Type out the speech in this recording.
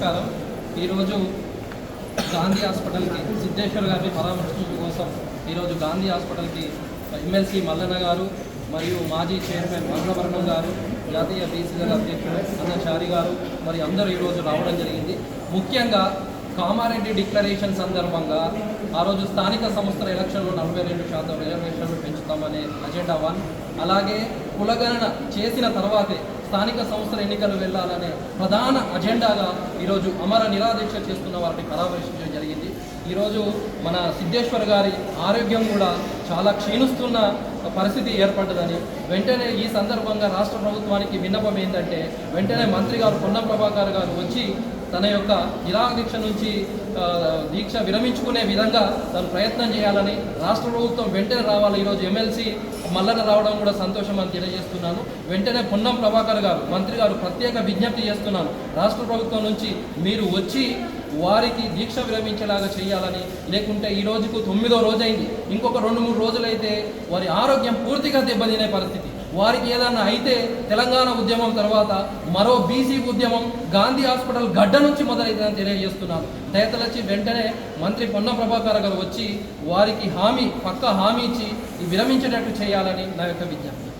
నమస్కారం. ఈరోజు గాంధీ హాస్పిటల్కి సిద్ధేశ్వర్ గారిని పరామర్శించడం కోసం ఈరోజు గాంధీ హాస్పిటల్కి ఎమ్మెల్సీ మల్లన్న గారు మరియు మాజీ చైర్మన్ మంగళవరణం గారు జాతీయ బీసీల అధ్యక్షుడు అన్నచారి గారు మరి అందరూ ఈరోజు రావడం జరిగింది. ముఖ్యంగా కామారెడ్డి డిక్లరేషన్ సందర్భంగా ఆ రోజు స్థానిక సంస్థల ఎలక్షన్లో నలభై రెండు శాతం రిజర్వేషన్లు పెంచుతామనే అజెండా వన్. అలాగే కులగణన చేసిన తర్వాతే స్థానిక సంస్థల ఎన్నికలు వెళ్ళాలనే ప్రధాన అజెండాగా ఈరోజు అమర నిరాదీక్ష చేస్తున్న వారిని పరామర్శించడం జరిగింది. ఈరోజు మన సిద్ధేశ్వర్ గారి ఆరోగ్యం కూడా చాలా క్షీణిస్తున్న పరిస్థితి ఏర్పడ్డదని వెంటనే ఈ సందర్భంగా రాష్ట్ర ప్రభుత్వానికి విన్నపం ఏంటంటే వెంటనే మంత్రి గారు పొన్నం ప్రభాకర్ గారు వచ్చి తన యొక్క నిరాహార దీక్ష నుంచి దీక్ష విరమించుకునే విధంగా తను ప్రయత్నం చేయాలని రాష్ట్ర ప్రభుత్వం వెంటనే రావాలి. ఈరోజు ఎమ్మెల్సీ మల్లన రావడం కూడా సంతోషం అని తెలియజేస్తున్నాను. వెంటనే పొన్నం ప్రభాకర్ గారు మంత్రి గారు ప్రత్యేక విజ్ఞప్తి చేస్తున్నాను. రాష్ట్ర ప్రభుత్వం నుంచి మీరు వచ్చి వారికి దీక్ష విరమించేలాగా చేయాలని లేకుంటే ఈ రోజుకు తొమ్మిదో రోజైంది. ఇంకొక రెండు మూడు రోజులైతే వారి ఆరోగ్యం పూర్తిగా దెబ్బతినే పరిస్థితి. వారికి ఏదన్నా అయితే తెలంగాణ ఉద్యమం తర్వాత మరో బీసీ ఉద్యమం గాంధీ హాస్పిటల్ గడ్డ నుంచి మొదలైందని తెలియజేస్తున్నారు. దయతలచ్చి వెంటనే మంత్రి పొన్న ప్రభాకర్ గారు వచ్చి వారికి హామీ పక్క హామీ ఇచ్చి విరమించేటట్టు చేయాలని నా యొక్క విజ్ఞప్తి.